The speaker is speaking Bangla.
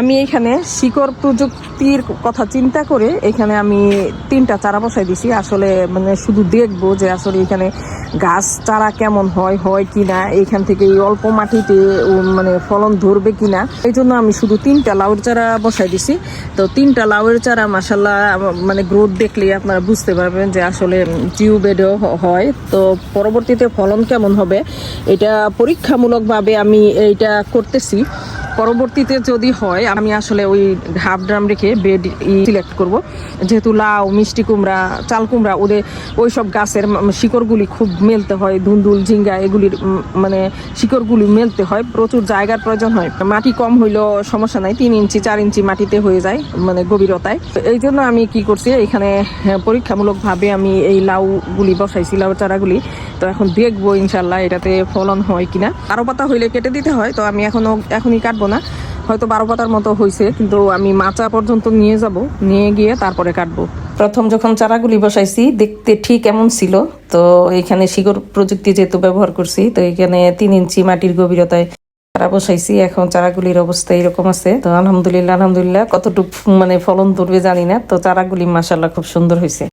আমি এখানে শিকড় প্রযুক্তির কথা চিন্তা করে এখানে আমি তিনটা চারা বসাই দিছি। আসলে মানে শুধু দেখব যে আসলে এখানে গাছ চারা কেমন হয় হয় কি না এখান থেকে এই অল্প মাটিতে মানে ফলন ধরবে কি না এই জন্য আমি শুধু তিনটা লাউয়ের চারা বসাই দিছি। তো তিনটা লাউয়ের চারা মাসাল্লাহ মানে গ্রোথ দেখলে আপনারা বুঝতে পারবেন যে আসলে টিউবেডও হয়। তো পরবর্তীতে ফলন কেমন হবে, এটা পরীক্ষামূলকভাবে আমি এইটা করতেছি। পরবর্তীতে যদি হয় আমি আসলে ওই হাফ ড্রাম রেখে বেড সিলেক্ট করব। যেহেতু লাউ মিষ্টি কুমড়া চাল কুমড়া ওদের ওই সব গাছের শিকড়গুলি খুব মেলতে হয় ধুন্দুল ঝিঙ্গা এগুলির মানে শিকড়গুলি মেলতে হয়। প্রচুর জায়গার প্রয়োজন হয়। মাটি কম হইলেও সমস্যা নাই তিন ইঞ্চি চার ইঞ্চি মাটিতে হয়ে যায় মানে গভীরতায়। এই জন্য আমি কি করছি এখানে হ্যাঁ, পরীক্ষামূলকভাবে আমি এই লাউগুলি বসাইছি লাউ চারাগুলি। তো এখন দেখব ইনশাল্লাহ এটাতে ফলন হয় কিনা। আরও পাতা হইলে কেটে দিতে হয় তো আমি এখনও এখনই কাটবো। না। হয়তো বারো পাতার মতো হয়েছে কিন্তু আমি মাচা পর্যন্ত নিয়ে যাব, নিয়ে গিয়ে তারপরে কাটবো। প্রথম যখন চারাগুলি বসাইছি, দেখতে ঠিক এমন ছিল। তো এখানে শিকড় প্রযুক্তি যেহেতু ব্যবহার করছি, তো এখানে তিন ইঞ্চি মাটির গভীরতায় চারা বসাইছি। এখন চারাগুলির অবস্থা এরকম আছে। তো আলহামদুলিল্লাহ আলহামদুলিল্লাহ, কতটুকু মানে ফলন ধরবে জানি না। তো চারাগুলি মাসাল্লাহ খুব সুন্দর হয়েছে